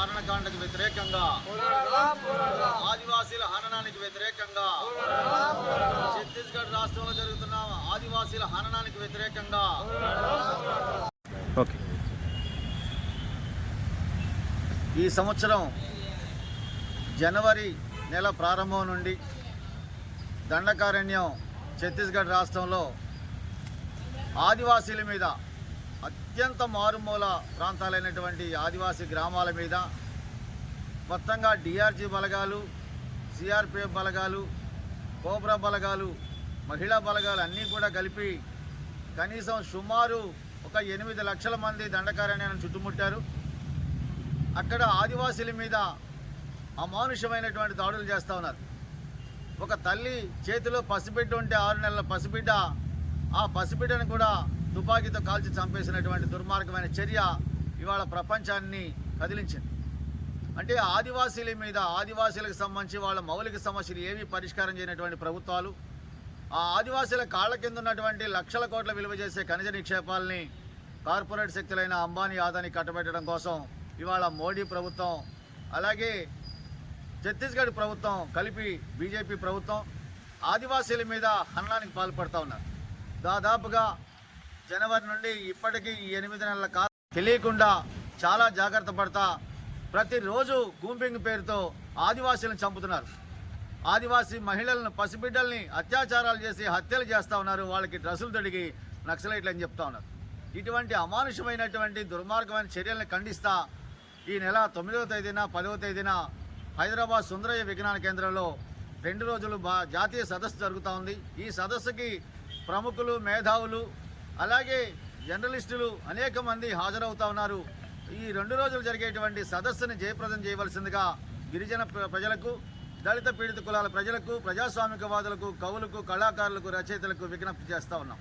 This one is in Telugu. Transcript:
మారణకాండకు వ్యతిరేకంగా. ఆదివాసీల హననానికి వ్యతిరేకంగా. ఛత్తీస్గఢ్ రాష్ట్రంలో జరుగుతున్న ఆదివాసీల హననానికి వ్యతిరేకంగా. ఓకే. ఈ సంవత్సరం జనవరి నెల ప్రారంభం నుండి దండకారణ్యం ఛత్తీస్గఢ్ రాష్ట్రంలో ఆదివాసీల మీద అత్యంత మారుమూల ప్రాంతాలైనటువంటి ఆదివాసీ గ్రామాల మీద మొత్తంగా డిఆర్జీ బలగాలు సిఆర్పిఎఫ్ బలగాలు కోబ్రా బలగాలు మహిళా బలగాలు అన్నీ కూడా కలిపి కనీసం సుమారు ఒక ఎనిమిది లక్షల మంది దండకారణ్యాన్ని చుట్టుముట్టారు. అక్కడ ఆదివాసీల మీద అమానుషమైనటువంటి దాడులు చేస్తూ ఉన్నారు. ఒక తల్లి చేతిలో పసిబిడ్డ ఉంటే ఆరు నెలల పసిబిడ్డ ఆ పసిబిడ్డను కూడా తుపాకీతో కాల్చి చంపేసినటువంటి దుర్మార్గమైన చర్య ఇవాళ ప్రపంచాన్ని కదిలించింది. అంటే ఆదివాసీల మీద ఆదివాసీలకు సంబంధించి వాళ్ళ మౌలిక సమస్యలు ఏవి పరిష్కారం చేయనటువంటి ప్రభుత్వాలు ఆ ఆదివాసీల కాళ్ళ కింద ఉన్నటువంటి లక్షల కోట్ల విలువ చేసే ఖనిజ నిక్షేపాలని కార్పొరేట్ శక్తులైన అంబానీ ఆదాని కట్టబెట్టడం కోసం ఇవాళ మోడీ ప్రభుత్వం అలాగే ఛత్తీస్గఢ్ ప్రభుత్వం కలిపి బీజేపీ ప్రభుత్వం ఆదివాసీల మీద హననానికి పాల్పడుతూ ఉన్నారు. దాదాపుగా జనవరి నుండి ఇప్పటికీ ఎనిమిది నెలల కాలం తెలియకుండా చాలా జాగ్రత్త పడతా ప్రతిరోజు గూంపింగ్ పేరుతో ఆదివాసీలను చంపుతున్నారు. ఆదివాసీ మహిళలను పసిబిడ్డల్ని అత్యాచారాలు చేసి హత్యలు చేస్తూ ఉన్నారు. వాళ్ళకి డ్రెస్సులు తొడిగి నక్సలైట్లు అని చెప్తా ఉన్నారు. ఇటువంటి అమానుషమైనటువంటి దుర్మార్గమైన చర్యలను ఖండిస్తా ఈ నెల తొమ్మిదవ తేదీన పదవ తేదీన హైదరాబాద్ సుందరయ్య విజ్ఞాన కేంద్రంలో రెండు రోజులు బా జాతీయ సదస్సు జరుగుతూ ఉంది. ఈ సదస్సుకి ప్రముఖులు మేధావులు అలాగే జర్నలిస్టులు అనేక మంది హాజరవుతా ఉన్నారు. ఈ రెండు రోజులు జరిగేటువంటి సదస్సుని జయప్రదం చేయవలసిందిగా గిరిజన ప్ర- ప్రజలకు దళిత పీడిత కులాల ప్రజలకు ప్రజాస్వామికవాదులకు కవులకు కళాకారులకు రచయితలకు విజ్ఞప్తి చేస్తూ ఉన్నాం.